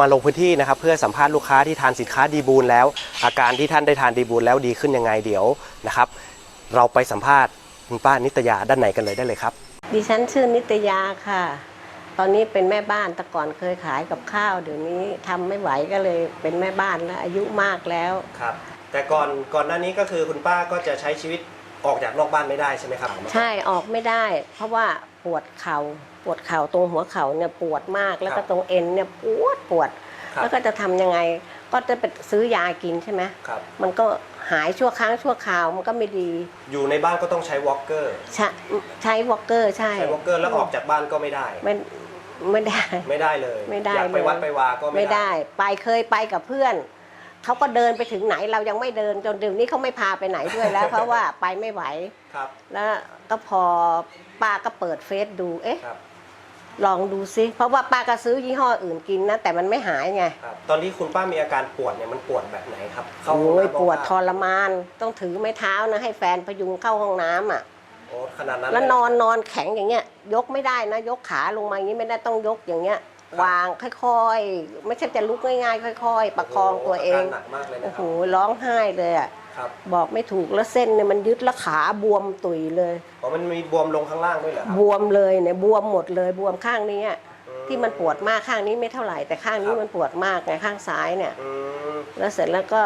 มาลงพื้นที่นะครับเพื่อสัมภาษณ์ลูกค้าที่ทานสินค้าดีบูลแล้ว อาการที่ท่านได้ทานดีบูลแล้วดีขึ้นยังไงเดี๋ยวนะครับ เราไปสัมภาษณ์คุณป้านิตยาด้านในกันเลยได้เลยครับ ดิฉันชื่อนิตยาค่ะ ตอนนี้เป็นแม่บ้านแต่ก่อนเคยขายกับข้าวเดี๋ยวนี้ทำไม่ไหวก็เลยเป็นแม่บ้านแล้วอายุมากแล้วครับ แต่ก่อนก่อนหน้านี้ก็คือคุณป้าก็จะใช้ชีวิตออกจากนอกบ้านไม่ได้ใช่ไหมครับ ใช่ออกไม่ได้ เพราะว่าปวดเขา่า ปวดเข่าตรงหัวเข่าเนี่ยปวดมากแล้วก็ตรงเอ็นเนี่ยปวดปวดครับแล้วก็จะทำยังไงก็จะไปซื้อยากินใช่ไหมครับมันก็หายชั่วครั้งชั่วคราวมันก็ไม่ดี อยู่ในบ้านก็ต้องใช้วอล์กเกอร์ใช้ใช้วอลเกอร์ใช่ใช้วอล์กเกอร์แล้วออกจากบ้านก็ไม่ได้ไม่ไม่ได้ ไม่ได้เลยไม่ได้อยากไปเลยวัดไปวาก็ไม่ได้ ไปเคยไปกับเพื่อนเขาก็เดินไปถึงไหนเรายังไม่เดินจนเดี๋ยวนี้เขาไม่พาไปไหนด้วยแล้ว เพราะว่าไปไม่ไหวครับ แล้วก็พอป้าก็เปิดเฟซดูเอ๊ะครับ ลองดูซิ เพราะว่าป้าก็ซื้อยี่ห้ออื่นกินนะ แต่มันไม่หายไง ครับตอนที่คุณป้ามีอาการปวดเนี่ยมันปวดแบบไหนครับเข้าห้องโอ้ยน้ำปวดบ้างทรมาน ต้องถือไม้เท้านะ ให้แฟนพยุงเข้าห้องน้ำอะ โอ้ขนาดนั้นแล้วเยนอนนอนแข็งอย่างเงี้ย ยกไม่ได้นะ ยกขาลงมาอย่างนี้ไม่ได้ต้องยกอย่างเงี้ย วางค่อยๆ ไม่ใช่จะลุกง่ายๆ ค่อย ๆ ประคองตัวเอง โโหาการหนักมากเลยนะโอ้คโหรับร้องไห้เลยอะ ครับบอกไม่ถูกแล้วเส้นเนี่ยมันยึดแล้วขาบวมตุยเลยอ๋อมันมีบวมลงข้างล่างด้วยเหรอครับ บวมเลยเนี่ยบวมหมดเลยบวมข้างนี้อะอืที่มันปวดมากข้างนี้ไม่เท่าไหร่แต่ข้างนี้มันปวดมากไงข้างซ้ายเนี่ย อืม แล้วเสร็จแล้วก็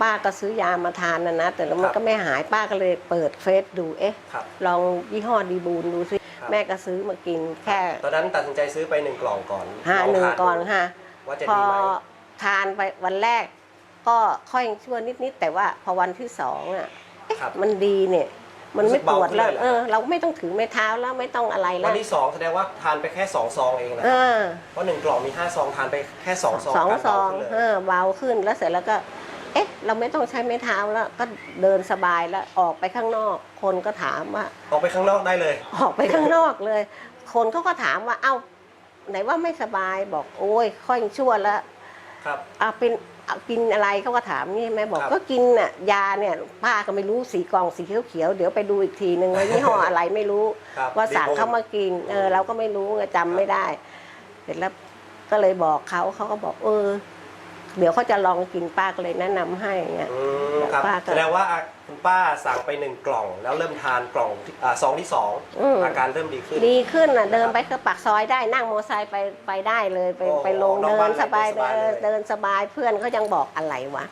ป้าก็ซื้อยามาทานนะนะแต่แล้วมัครันบก็ไม่หายป้าก็เลยเปิดเฟซดูเอ๊ะ ครับ ลองยี่ห้อดีบูนดูสิครับ แม่ก็ซื้อมากินแค่ตอนนั้นตัดสินใจซื้อไปหนึ่งกล่องก่อนห้าลหนึ่งทาก่อนดูค่ะ ว่าจะพอดีไหมทานไปวันแรก ก็ค่อยชั่วนิดๆแต่ว่าพอวันที่สองอะครับมันดีเนี่ย มันไม่ปวดแล้วรู้สึกเบาขึ้นเลยเหรอ เออเราไม่ต้องถือไม้เท้าแล้วไม่ต้องอะไรแล้วัวนที่สองแสดงว่าทานไปแค่สองซองเองนะเออเพราะหนึ่งกล่องมีห้าซองทานไปแค่สองซองสองการซเบาองขึ้นเลย เออเบาขึ้นแล้วเสร็จแล้วก็ เอ๊ะ เราไม่ต้องใช้ไม้เท้าแล้ว ก็เดินสบายแล้วออกไปข้างนอก คนก็ถามว่า ออกไปข้างนอกได้เลย ออกไปข้างนอกเลย คนเขาก็ถามว่า เอ้า ไหนว่าไม่สบายบอกโอ้ยค่อยชั่วแล้ว ครับเอาเป็นเอากินอะไรเขาก็ถามนี่แม่บอกครับ ก็กินน่ะยาเนี่ยป้าก็ไม่รู้สีกล่องสีเขียวๆเดี๋ยวไปดูอีกทีนึงว่ายี่ห้ออะไรไม่รู้ ครับว่าสั่งดีโเขามากินเออเราก็ไม่รู้ไงจำไม่ได้ เสร็จแล้วก็เลยบอกเขาเขาก็บอกเออ เดี๋ยวเขาจะลองกินป้าก็เลยแนะนำให้เงี้ย อืมครับป้าก็แสดงว่าอะคุณป้าสั่งไปหนึ่งกล่อง แล้วเริ่มทานกล่องที่อ่าซองที่สองอืม อาการเริ่มดีขึ้น ดีขึ้นอะเดินไปก็ปากซอยได้นั่งมอเตอร์ไซค์ไปไปได้เลยไปโอ้ไปลงนอกเดิบ้านนสบายเดินสบายเดินเลย เดินสบายเพื่อนเขายังบอกอะไรวะ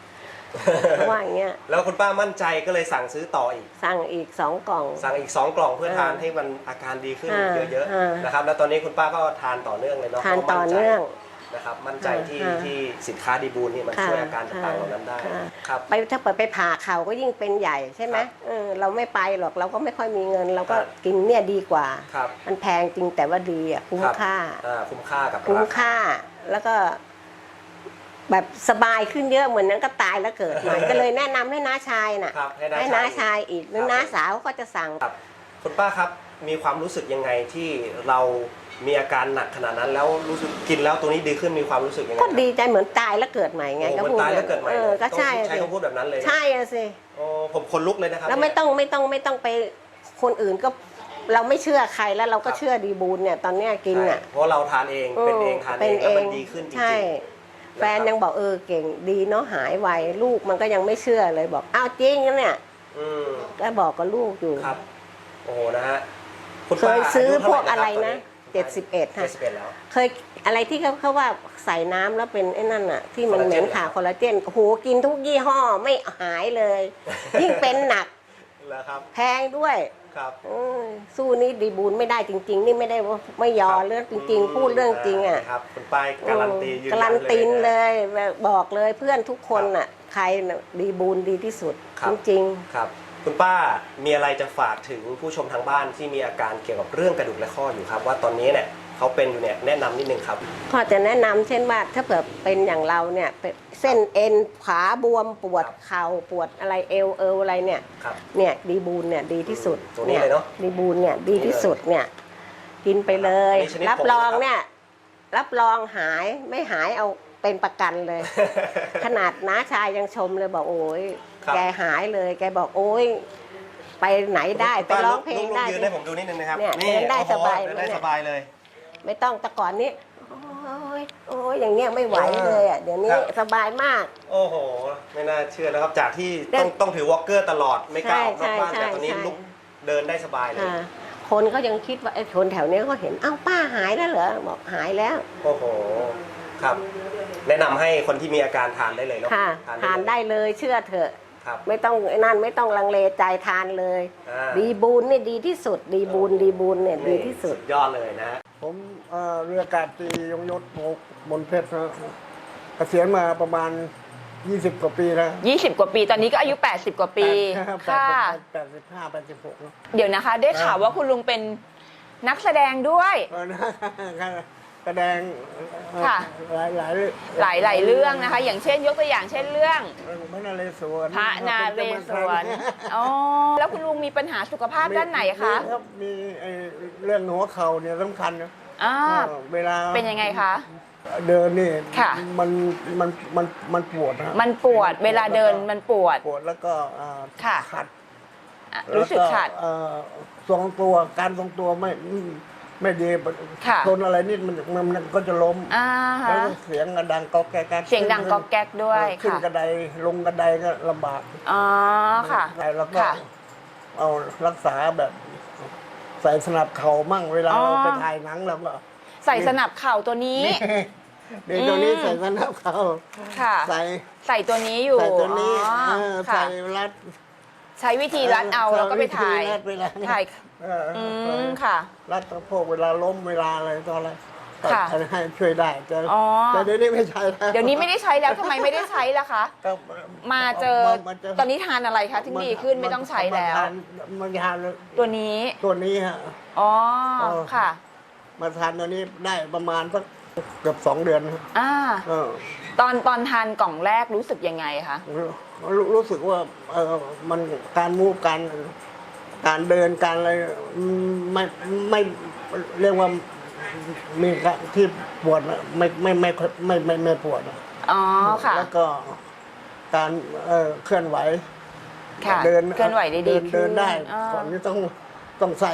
เขาว่าอย่างเงี้ยแล้วคุณป้ามั่นใจก็เลยสั่งซื้อต่ออีก สั่งอีกสองกล่อง สั่งอีก 2 กล่องเพื่อเออทานให้มันอาการดีขึ้นอ่าเยอะอ่าๆนะครับแล้วตอนนี้คุณป้าก็ทานต่อเนื่องเลยเนาะทานพระต่อมั่ใจเนื่อง นะครับมั่นใจที่อ่าที่สินค้าดีบูลนี่มันค่ะช่วยอาการต่างๆเหล่านั้นได้ค่ะ ครับ ไปถ้าเปิดไปผ่าเข่าก็ยิ่งเป็นใหญ่ใช่ไหมครับเออเราไม่ไปหรอกเราก็ไม่ค่อยมีเงิน เราก็ครับ กินเนี่ยดีกว่า ครับมันแพงจริงแต่ว่าดีอะคุ้มรับค่า อ่าคุ้มค่ากับคุ้มราาค่าแล้วก็ แบบสบายขึ้นเยอะเหมือนนั้นก็ตายแล้วเกิดใหม่ ก็เลยแนะนำให้น้าชายน่ะ ครับให้น้าให้ชาน้ายชายอีกหรือครับน้าสาวก็จะสั่ง ครับคุณป้าครับมีความรู้สึกยังไงที่เรา มีอาการหนักขนาดนั้นแล้วรู้สึกกินแล้วตัวนี้ดีขึ้นมีความรู้สึกยังไงก็ดีใจเหมือนตายแล้วเกิดใหม่ไงไงก็ก็พูดตายแล้วเกิดใหม่เออก็ใช่ต้องใช้สิคำพูดแบบนั้นเลยนะใช่อะสิ โอ้ผมขนลุกเลยนะครับแล้วไม่เนี่ยต้องไม่ต้องไม่ต้องไปคนอื่นก็เราไม่เชื่อใครแล้วเราก็ครับเชื่อดีบูลเนี่ยตอนเนี้ยกินอะใช่เพราะเราทานเองเป็นเองทานเองแล้วมันดีขึ้นจริงๆใช่ แฟนยังบอกเออเก่งดีเนาะหายไวลูกมันก็ยังไม่เชื่อเลยบอกอ้าวจริงนะเนี่ยอืมก็บอกกับลูกอยู่ ครับ โอ้โหนะฮะคุณเคป้ายซื้อยุพเท่าวกหอะไรคบนะต เจ็ดสิบเอ็ดเจ็ดสิบเอ็ดแล้ว เคยอะไรที่เขาเขาว่าใส่น้ำแล้วเป็นไอ้นั่นอะที่มันคอลลาเหเจม็นนเหรอขาคอลลาเจนโอ้โหกินทุกยี่ห้อไม่หายเลย ยิ่งเป็นหนักแล้วครับ แพงด้วยครับ เอ้ยสู้นี่ดีบูนไม่ได้จริง ๆ นี่ไม่ได้ว่าไม่ยอครับเรื่องจริง ๆ พูดเรื่องจริงอะ ครับคุณป้ายการันตียืนยัการันตีนนะเลยบอกเลยเพื่อนทุกคนอะ ใครน่ะดีบูนดีที่สุด ครับ จริง ครับ คุณป้ามีอะไรจะฝากถึงผู้ชมทางบ้านที่มีอาการเกี่ยวกับเรื่องกระดูกและข้ออยู่ครับ ว่าตอนนี้เนี่ยเขาเป็นอยู่เนี่ยแนะนำนิดนึงครับๆก็จะแนะนำเช่นว่าถ้าเผื่อเป็นอย่างเราเนี่ยเป็นเส้นเอ็นขาบวมปวดครับเข่าปวดอะไรเอวเอวอะไรเนี่ยครับ เนี่ยดีบูนเนี่ยดีที่สุดตัวนี้เลยเนอะดีบูนเนี่ยดีที่สุดเนี่ยกินไปเลย อันนี้ชนิดรับผงรองนะครับ เนี่ยรับรองหายไม่หายเอาเป็นประกันเลย ขนาดน้าชายยังชมเลยบอกโอ้ยครับ แกหายเลย แกบอกโอ้ยไปไหนได้ไปร้องเพลงได้ยืนให้ผมดูนิดนึงนะครับเนี่ยเดินได้โอ้โหสบายเดินได้เนี่ยสบายเลย ไม่ต้องแต่ก่อนนี้โอ้ยโอ้ยอย่างเงี้ยไม่ไหวเลยอะเดี๋ยวนี้ครับสบายมาก โอ้โห ไม่น่าเชื่อนะครับ จากที่เดินต้องต้องถือวอล์กเกอร์ตลอดไม่กล้าออกนอกบ้านใช่แต่ตอนนี้ใช่ลุกเดินได้สบายเลยอ่าคนก็ยังคิดว่าไอ้คนแถวเนี้ยเขาเห็นอ้าวป้าหายแล้วเหรอบอกหายแล้ว โอ้โหครับ แนะนำให้คนที่มีอาการทานได้เลยเนาะค่ะทานได้เลยเลยเชื่อเถอะ ครับไม่ต้องไอ้นั่นไม่ต้องลังเลใจทานเลย อ่าดีบูนนี่ดีที่สุด ดีบูนดีบูนเนี่ยดีที่สุด ยอดเลยนะฮะผมเอ่อเรืออากาศตรียงยศโมกมนเพชรนะเกษียณมาประมาณ 20 กว่าปีแล้ว20 กว่าปี ตอนนี้ก็อายุ 80 กว่าปี ค่ะ แปดสิบห้าแปดสิบหก เดี๋ยวนะคะ ได้ข่าวว่าคุณลุงเป็นนักแสดงด้วย เออนะ แสดงเอ่อค่ะหลายหลายหลายหลายๆเรื่องนะคะ อย่างเช่นยกตัวอย่างเช่นเรื่อง พระนาเรศวรพระนาเรศวรอ๋อแล้วคุณลุงมีปัญหาสุขภาพด้านไหนคะมีรับมีไอ้เรื่องหัวเข่าเนี่ยสำคัญนะอ่าเออเวลาเป็นยังไงคะ เดินนี่ค่ะ มันมันมันมันปวดนะมันปวดเวลาเดินมันปวด ปวดแล้วก็อ่าค่ะ ขัดอะรู้สึกขัดแล้วเอ่อทรงตัวการทรงตัวไม่ ไม่ดีค่ะชนอะไรนิดมันมันมันก็จะล้มอ่าแล้วฮะเสียงดังก๊อกแก๊กเสียงดังก๊อกแก๊กด้วยขึ้นค่ะกระไดลงกระไดก็ลำบากอ๋อค่ะ แล้วก็ค่ะเอารักษาแบบ ใส่สนับเข่ามั่งเวลาอ๋อ เราไปถ่ายหนังเราก็ใส่สนับเข่าตัวนี้เดี๋ยวตัวนี้อืม ใส่สนับเข่าค่ะ ใส่ใส่ตัวนี้อยู่ใส่ตัวนี้อ๋อเออค่ะใส่รัด ใช้วิธีรัดเอาแล้วก็ไปถ่ายรัดเวลาถ่าย เออออืมค่ะ รัดสะโพกเวลาล้มเวลาอะไรตอนอะไรค่ะก็ให้ช่วยได้แต่อ๋อ แต่เดี๋ยวนี้ไม่ใช่แล้วเดี๋ยวนี้ไม่ได้ใช้แล้วทำไมไม่ได้ใช้ล่ะคะ ก็มาเจอมาเจตอนนี้ทานอะไรคะถึงดีขึ้นไม่ต้องใช้แล้วมาทานมาทานตัวนี้ตัวนี้ฮะ อ๋อเออ ค่ะ มาทานตัวนี้ได้ประมาณสักเกือบสองเดือนฮะอ่า เออ ตอนตอนทานกล่องแรกรู้สึกยังไงคะ รู้รู้สึกว่าเออมันการมูฟการ การเดินการอะไรอืมไม่ไม่เรียกว่ามีการที่ปวดนะไม่ไม่ไม่ไม่ไม่ไม่ไม่ปวดนะอ๋อค่ะ แล้วก็การเอ่อเคลื่อนไหวค่ะเดินเคลื่อนไหวได้ดีเนเดินได้ขึ้นอ่าก่อนนี้ต้องต้องใส่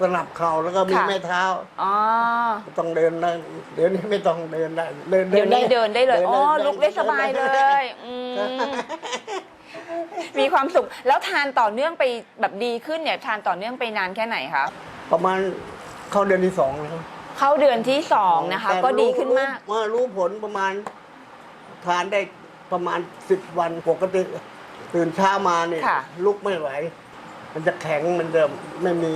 สนับเข่าแล้วก็มีค่ะไม้เท้าอ๋อต้องเดินได้เดี๋ยวนี้ไม่ต้องเดินได้เดินเดี๋ยวนี้เดินได้เลยอ๋อดินลุกได้สบายเลยอืม มีความสุข แล้วทานต่อเนื่องไปแบบดีขึ้นเนี่ยทานต่อเนื่องไปนานแค่ไหนคะประมาณเข้าเดือนที่สองแล้วเข้าเดือนที่สองนะคะ แต่ก็ดีขึ้นรู้มาก รู้รู้ผลประมาณทานได้ประมาณสิบวันปกติตื่นเช้ามาเนี่ยค่ะ ลุกไม่ไหว มันจะแข็งมันจะไม่มี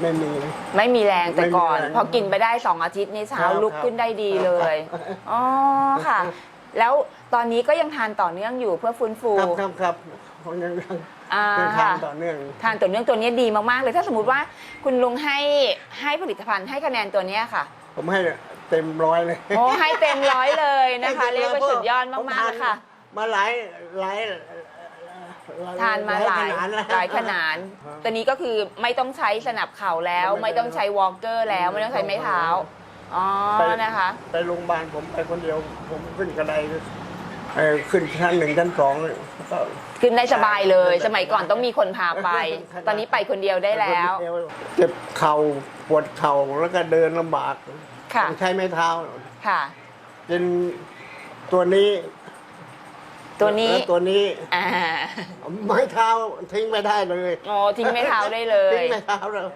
ไม่มี ไม่มีแรงแต่ก่อน ไม่มีแรงพอกินไปได้สองอาทิตย์นี่เช้าครับลุกขึ้นได้ดีเลยครับ อ๋อค่ะ แล้วตอนนี้ก็ยังทานต่อเนื่องอยู่เพื่อฟื้นฟูครับครับครับผมยังยังอ่ายังทาค่ะนต่อเนื่อง ทานต่อเนื่องตัวนี้ดีมากๆเลย ถ้าสมมติว่าคุณลุงให้ให้ผลิตภัณฑ์ให้คะแนนตัวเนี้ยค่ะ ผมให้เต็มร้อยเลยโอ้ให้เต็มร้อยเลยนะคะให้เรีต็ยกว่าพะสุดยอดผมมากๆเลยค่ะมาหลายหลายทานมาหลายขนดแล้วหลายขนาดตัวนี้ก็คือไม่ต้องใช้สนับเข่าแล้ว ไม่ต้องใช้วอล์กเกอร์แล้วไม่ต้องใช้ไม้เท้า อ๋อนะคะไปโรงพยาบาลผมไปคนเดียว ผมขึ้นกระไดเอ่อขึ้นชั้นหนึ่งชั้นสองก็ขึ้นได้สบายเลย สมัยก่อนต้องมีคนพาไป ตอนนี้ไปคนเดียวได้แล้ว เจ็บเข่าปวดเข่าแล้วก็เดินลำบากค่ะต้องใช้ไม้เท้าค่ะกินตัวนี้ตัวนี้และตัวนี้อ่าไม้เท้าทิ้งไม่ได้เลยโอ้ทิ้งไม้เท้าได้เลทิ้ยงไม้เท้าเลย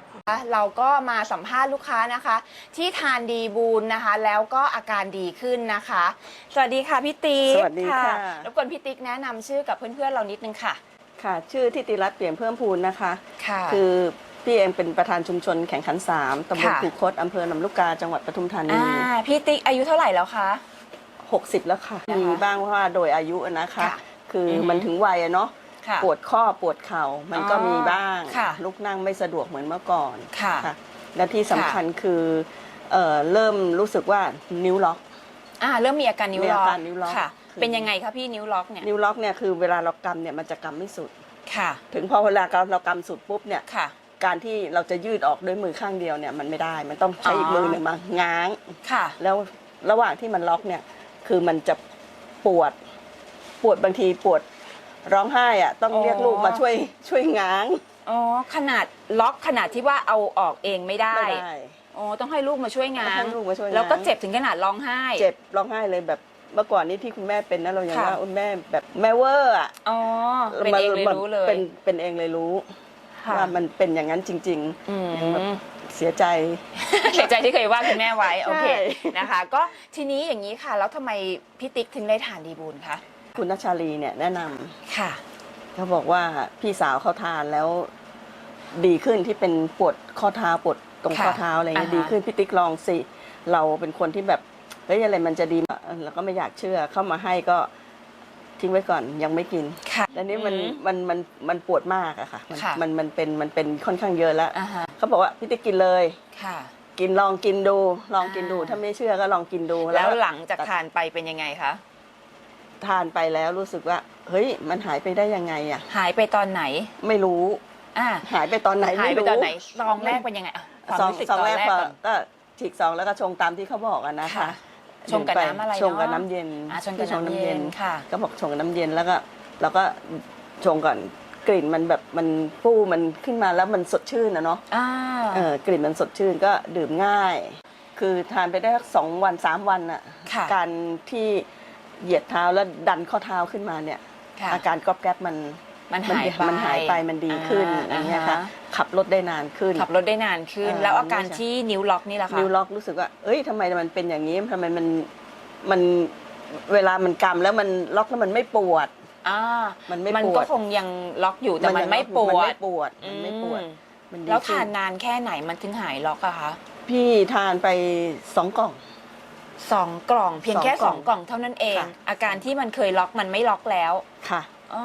เราก็มาสัมภาษณ์ลูกค้านะคะ ที่ทานดีบูนนะคะ แล้วก็อาการดีขึ้นนะคะ สวัสดีค่ะพี่ติ๊กสวัสดีค่ะ รบกวนพี่ติ๊กแนะนำชื่อกับเพื่อนๆเรานิดนึงค่ะ ค่ะ ชื่อทิติรัตน์เปลี่ยนเพิ่มพูนนะคะ ค่ะ คือพี่เองเป็นประธานชุมชนแข่งขันสามตำบลค่ะ คูคตอำเภอลำลูกกาจังหวัดปทุมธานี อ่าพี่ติ๊กอายุเท่าไหร่แล้วคะ 60 แล้วค่ะ นะคะมีบ้างเพราะว่าโดยอายุนะคะ ค่ะคือออฮึมันถึงวัยอะเนาะ ค่ะปวดข้อปวดเข่ามันก็อ๋อมีบ้าง ค่ะลุกนั่งไม่สะดวกเหมือนเมื่อก่อนค่ะและที่สำคัญคือเอ่อเริ่มรู้สึกว่านิ้วล็อกอ่าเริ่มมีอาการนิ้วมีล็อาอกการนิ้วล็อกค่ะคือเป็นยังไงคะพี่นิ้วล็อกเนี่ยนิ้วล็อกเนี่ยคือเวลาเรากำเนี่ยมันจะกำไม่สุด ค่ะถึงพอเวลาเรากำสุดปุ๊บเนี่ย ค่ะ การที่เราจะยืดออกด้วยมือข้างเดียวเนี่ยมันไม่ได้ มันต้องใช้อีกอ๋อ มือหนึ่งมาง้าง ค่ะ แล้วระหว่างที่มันล็อกเนี่ย คือมันจะปวด ปวดบางทีปวด ร้องไห้อะต้องอ๋อเรียกลูกมาช่วยช่วยง้าง อ๋อขนาดล็อกขนาดที่ว่าเอาออกเองไม่ได้ไม่ได้ อ๋อต้องให้ลูกมาช่วยงานให้ลูกมาช่วยงาน แล้วก็เจ็บถึงขนาดร้องไห้ เจ็บร้องไห้เลยแบบเมื่อก่อนนี้ที่คุณแม่เป็นนะเรายังค่ะ ว่าอุ๊ยแม่แบบแม่เวอร์อะอ๋อเป็นเองเลยมันรู้เลยเป็นเป็นเองเลยรู้ค่ะว่ามันเป็นอย่างนั้นจริงอืมๆยังแบบเสียใจ เสียใจที่เคยว่าคุณแม่ไว้ โอเคใช่ นะคะ ก็ทีนี้อย่างนี้ค่ะ แล้วทำไมพี่ติ๊กถึงได้ทานดีบูลคะ คุณนัชชาลีเนี่ยแนะนำค่ะ เขาบอกว่าพี่สาวเขาทานแล้ว ดีขึ้นที่เป็นปวดข้อเท้าปวดตรงค่ะข้อเท้าอะไรเงี้ยอ่าฮะ ดีขึ้นพี่ติ๊กลองสิเราเป็นคนที่แบบเฮ้ยอะไรมันจะดีเราก็ไม่อยากเชื่อเข้ามาให้ก็ทิ้งไว้ก่อนยังไม่กินค่ะแต่นี้มันอืม มันมันมันปวดมากอะค่ะมันค่ะ มันมันเป็นมันเป็นค่อนข้างเยอะแล้วอ่าฮะเขาบอกว่าพี่ติ๊กกินเลย ค่ะ กินลองกินดู ลองกินดูอ่า ถ้าไม่เชื่อก็ลองกินดูแล้วหลังจากทานไปเป็นยังไงคะ ทานไปแล้วรู้สึกว่า เฮ้ย มันหายไปได้ยังไงอะหายไปตอนไหน ไม่รู้ อ่าหายไปตอนไหนหายไม่ไปรู้ตอนไหนซองแรกเป็นยังไงอะความซองรู้สึกซองตอนแรกแรกพอก่อนก็ฉีกซองแล้วก็ชงตามที่เขาบอกอะนะคะค่ะ ชงกับน้ำอะไรเนอะชงกับน้ำเย็นอ่าชงกับน้ำเย็นค่ะ ก็บอกชงกับน้ำเย็นแล้วก็เราก็ชงก่อนกลิ่นมันแบบมันฟู่มันขึ้นมาแล้วมันสดชื่นนะเนาะอ่าเออกลิ่นมันสดชื่นก็ดื่มง่าย คือทานไปได้สักสองวันสามวันอะค่ะ การที่ เหยียดเท้าแล้วดันข้อเท้าขึ้นมาเนี่ย ค่ะ อาการก๊อบแก๊บมันมันหายไปมันหายไปมันดีขึ้นอ่าอย่างเงี้ยค่ะอ่าฮะขับรถได้นานขึ้น ขับรถได้นานขึ้นเออแล้วอาการไม่ใช่ ที่นิ้วล็อกนี่แหละคะ นิ้วล็อกรู้สึกว่า เอ้ยทำไมมันเป็นอย่างนี้ทำไมมันมันเวลามันกำแล้วมันล็อกแล้วมันไม่ปวด อ่ามันไม่มันปวก็ดคงยังล็อกอยู่แต่มันยังไม่ปมันวไม่ดปวดมันไม่ปวดอืมมันดีแล้วขึ้ทานนานแค่ไหนมันถึงหายล็อกอะคะ พี่ทานไปสองกล่อง สองกล่องเพียงแค่สสอองงกกล่ล่อองงเท่านั้นเอง ค่ะ อาการที่มันเคยล็อกมันไม่ล็อกแล้วค่ะ อ๋อ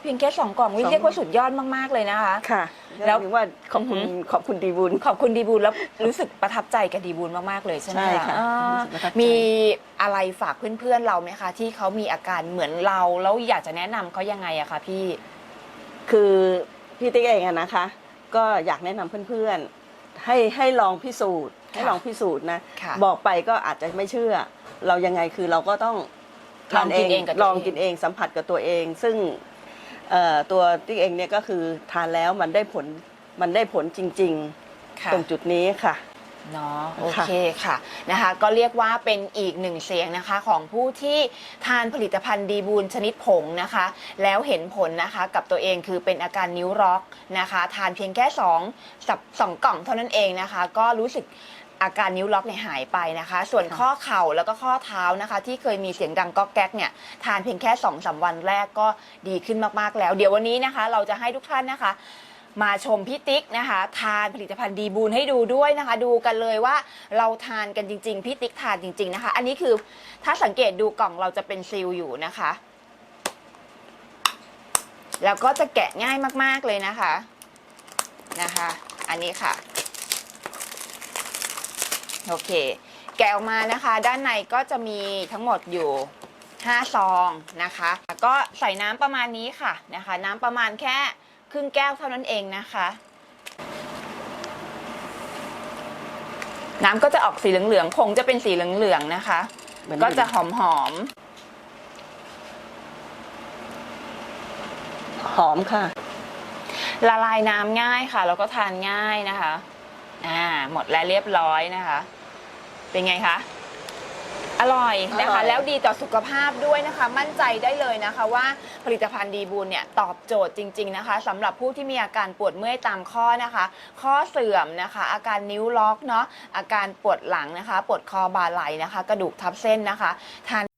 เพียงแค่สองกล่องวิสอง เรียกว่าสุดยอดมากๆเลยนะคะ ค่ะแล้แล้วว ถึงว่าขอบคุณอือหือขอบคุณดีบุญ ขอบคุณดีบูลแล้วรู้สึกประทับใจกับดีบูลมาก ๆ เลยใช่ไหมใช่ค่ะอ่ารู้สึกประทับใจ มีอะไรฝากเพื่อน ๆ เราไหมคะ ที่เขามีอาการเหมือนเรา แล้วอยากจะแนะนำเขายังไงอะคะพี่ คือพี่ติ๊กเองอะนะคะ ก็อยากแนะนำเพื่อนๆ ให้ให้ลองพิสูจน์ ให้ค่ะลองพิสูจน์นะ ค่ะบอกไปก็อาจจะไม่เชื่อ เรายังไงคือเราก็ต้องลองกินเองกับตัวเอง ลองกินเองสัมผัสกับตัวเอง ซึ่งเอ่อตัวติ๊กเองเนี่ยก็คือทานแล้วมันได้ผลมันได้ผลจริง ค่ะ ๆ ตรงจุดนี้ค่ะ เนาะโอค่ะเคค่ะนะคะ ก็เรียกว่าเป็นอีกหนึ่งเสียงนะคะของผู้ที่ทานผลิตภัณฑ์ดีบูลชนิดผงนะคะ แล้วเห็นผลนะคะกับตัวเองคือเป็นอาการนิ้วร็อกนะคะ ทานเพียงแค่2สับสองกล่องเท่านั้นเองนะคะ ก็รู้สึกอาการนิ้วล็อกเนี่ยหายไปนะคะ ส่วนค่ะข้อเข่าแล้วก็ข้อเท้านะคะ ที่เคยมีเสียงดังก๊อกแก๊กเนี่ยทานเพียงแค่2อสาวันแรกก็ดีขึ้นมากๆแล้ว เดี๋ยววันนี้นะคะ เราจะให้ทุกท่านนะคะ มาชมพี่ติ๊กนะคะ ทานผลิตภัณฑ์ดีบูลให้ดูด้วยนะคะ ดูกันเลยว่าเราทานกันจริง ๆ พี่ติ๊กทานจริง ๆนะคะ อันนี้คือถ้าสังเกตดูกล่องเราจะเป็นซีลอยู่นะคะ แล้วก็จะแกะง่ายมากๆเลยนะคะนะคะ อันนี้ค่ะโอเค แกะออกมานะคะ ด้านในก็จะมีทั้งหมดอยู่5ซองนะคะแล้วก็ใส่น้ำประมาณนี้ค่ะนะคะ น้ำประมาณแค่ ครึ่งแก้วเท่านั้นเองนะคะ น้ำก็จะออกสีเหลืองๆผงจะเป็นสีเหลืองๆนะคะเหมือนก็จะหอมหอมค่ะๆละลายน้ำง่ายค่ะ แล้วก็ทานง่ายนะคะ อ่า หมดแล้วเรียบร้อยนะคะ เป็นไงคะ อร่อยนะอร่คะอยแล้วดีต่อสุขภาพด้วยนะคะ มั่นใจได้เลยนะคะว่าผลิตภัณฑ์ดีบูลเนี่ยตอบโจทย์จริง ๆ นะคะสำหรับผู้ที่มีอาการปวดเมื่อยตามข้อนะคะ ข้อเสื่อมนะคะ อาการนิ้วล็อกเนาะอาการปวดหลังนะคะ ปวดคอบ่าไหล่นะคะ กระดูกทับเส้นนะคะทาน